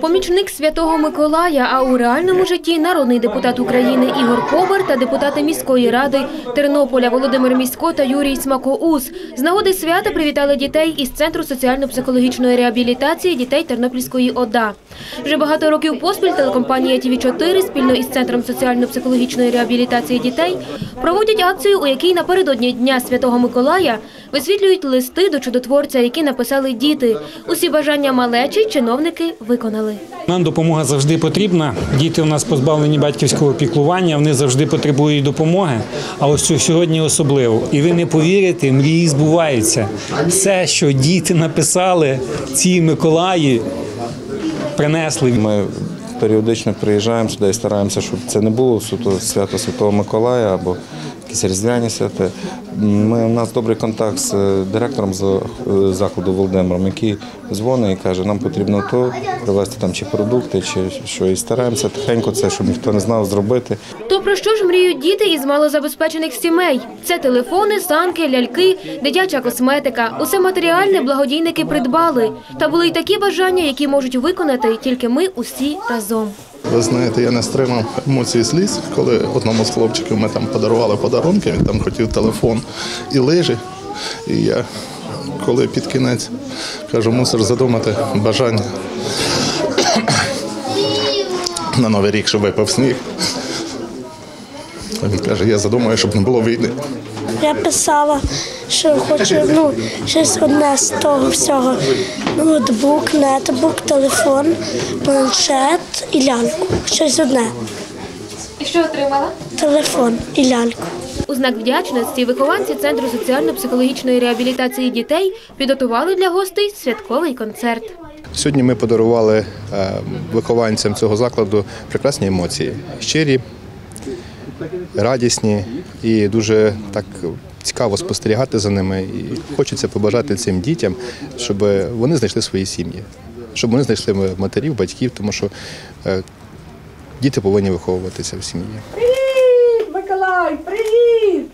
Помічник святого Миколая, а у реальному житті народний депутат України Ігор Кобар та депутати міської ради Тернополя Володимир Місько та Юрій Смакоус. З нагоди свята привітали дітей із Центру соціально-психологічної реабілітації дітей Тернопільської ОДА. Вже багато років поспіль телекомпанія ТВ4 спільно із Центром соціально-психологічної реабілітації дітей проводять акцію, у якій напередодні Дня Святого Миколая висвітлюють листи до чудотворця, які написали діти. Усі бажання малечі чиновники виконали. Нам допомога завжди потрібна. Діти у нас позбавлені батьківського піклування, вони завжди потребують допомоги. А ось сьогодні особливо. І ви не повірите, мрії збуваються. Все, що діти написали, ці Миколаї принесли. Ми періодично приїжджаємо сюди і стараємося, щоб це не було суто свято Святого Миколая або якісь різдвяні свята. Ми, у нас добрий контакт з е, директором е, закладу Володимиром, який дзвонить і каже, нам потрібно то привезти там чи продукти, чи що. І стараємося тихенько це, щоб ніхто не знав, зробити. То про що ж мріють діти із малозабезпечених сімей? Це телефони, санки, ляльки, дитяча косметика. Усе матеріальне благодійники придбали. Та були й такі бажання, які можуть виконати тільки ми усі разом. Ви знаєте, я не стримав емоції сліз, коли одному з хлопчиків ми там подарували подарунки, він там хотів телефон і лижі. І я, коли під кінець кажу, мусиш задумати бажання на Новий рік, щоб випав сніг. Він каже, я задумаю, щоб не було війни. Я писала, що хочу ну, щось одне з того всього. Ноутбук, нетбук, телефон, планшет і ляльку. Щось одне. І що отримала? Телефон і ляльку. У знак вдячності вихованці Центру соціально-психологічної реабілітації дітей підготували для гостей святковий концерт. Сьогодні ми подарували е, вихованцям цього закладу прекрасні емоції, щирі, радісні і дуже так цікаво спостерігати за ними. І хочеться побажати цим дітям, щоб вони знайшли свої сім'ї, щоб вони знайшли матерів, батьків, тому що е, діти повинні виховуватися в сім'ї. Привіт, Миколай, привіт!